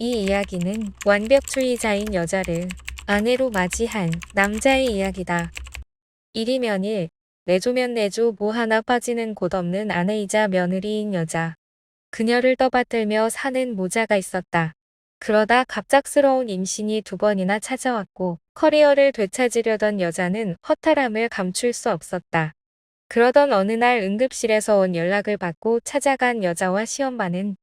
이 이야기는 완벽주의자인 여자를 아내로 맞이한 남자의 이야기다. 일이면 일, 내조면 내조 뭐 하나 빠지는 곳 없는 아내이자 며느리인 여자. 그녀를 떠받들며 사는 모자가 있었다. 그러다 갑작스러운 임신이 두 번이나 찾아왔고 커리어를 되찾으려던 여자는 허탈함을 감출 수 없었다. 그러던 어느 날 응급실에서 온 연락을 받고 찾아간 여자와 시엄마는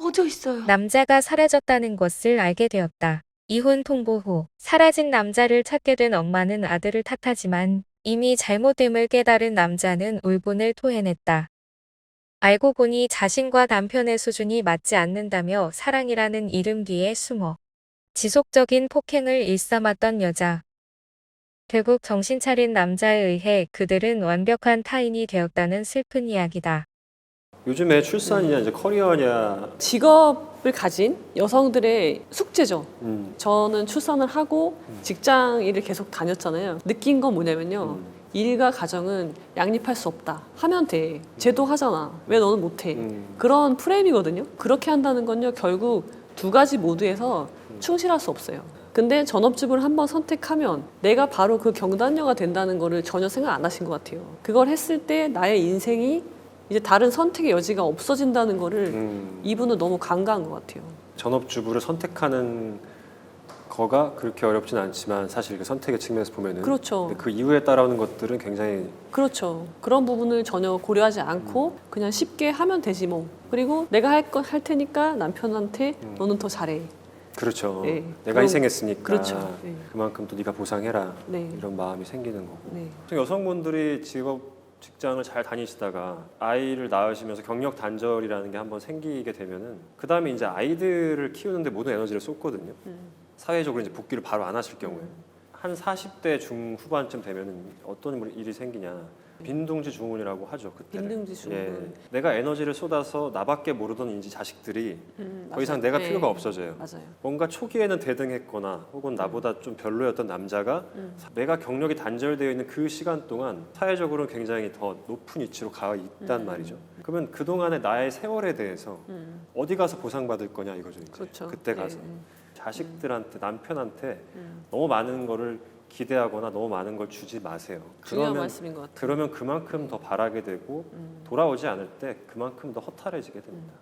꺼져 있어요. 남자가 사라졌다는 것을 알게 되었다. 이혼 통보 후 사라진 남자를 찾게 된 엄마는 아들을 탓하지만 이미 잘못됨을 깨달은 남자는 울분을 토해냈다. 알고 보니 자신과 남편의 수준이 맞지 않는다며 사랑이라는 이름 뒤에 숨어 지속적인 폭행을 일삼았던 여자. 결국 정신 차린 남자에 의해 그들은 완벽한 타인이 되었다는 슬픈 이야기다. 요즘에 출산이냐 이제 커리어냐 직업을 가진 여성들의 숙제죠. 음, 저는 출산을 하고 직장 일을 계속 다녔잖아요. 느낀 건 뭐냐면요. 음. 일과 가정은 양립할 수 없다. 하면 돼. 쟤도 하잖아. 왜 너는 못해? 음. 그런 프레임이거든요. 그렇게 한다는 건요. 결국 두 가지 모두에서 충실할 수 없어요. 근데 전업주부를 한번 선택하면 내가 바로 그 경단녀가 된다는 거를 전혀 생각 안 하신 것 같아요. 그걸 했을 때 나의 인생이 이제 다른 선택의 여지가 없어진다는 거를 음. 이분은 너무 간과한 것 같아요. 전업주부를 선택하는 거가 그렇게 어렵진 않지만 사실 그 선택의 측면에서 보면은 그렇죠. 근데 그 이후에 따라오는 것들은 굉장히 그렇죠. 그런 부분을 전혀 고려하지 않고 그냥 쉽게 하면 되지 뭐. 그리고 내가 할거할 테니까 남편한테 음. 너는 더 잘해. 그렇죠. 네. 내가 그럼- 희생했으니까 그렇죠. 네. 그만큼 또 네가 보상해라 네. 이런 마음이 생기는 거고. 네. 보통 여성분들이 직업 직장을 잘 다니시다가 아이를 낳으시면서 경력 단절이라는 게 한번 생기게 되면은 그 다음에 이제 아이들을 키우는데 모든 에너지를 쏟거든요. 음. 사회적으로 이제 복귀를 바로 안 하실 경우에 한 40대 중후반쯤 되면은 어떤 일이 생기냐 빈둥지 중훈이라고 하죠 그때 빈둥지 중훈. 예, 내가 에너지를 쏟아서 나밖에 모르던 이제 자식들이 음, 더 이상 맞아요. 내가 네. 필요가 없어져요 맞아요. 뭔가 초기에는 대등했거나 혹은 나보다 좀 별로였던 남자가 음. 내가 경력이 단절되어 있는 그 시간 동안 사회적으로는 굉장히 더 높은 위치로 가 있단 음. 말이죠 그러면 그동안의 나의 세월에 대해서 음, 어디 가서 보상받을 거냐 이거죠 이제 그렇죠. 그때 네, 가서 음, 자식들한테 남편한테 음. 너무 많은 거를 기대하거나 너무 많은 걸 주지 마세요. 중요한 그러면 말씀인 것 같아요. 그러면 그만큼 더 바라게 되고 음, 돌아오지 않을 때 그만큼 더 허탈해지게 됩니다.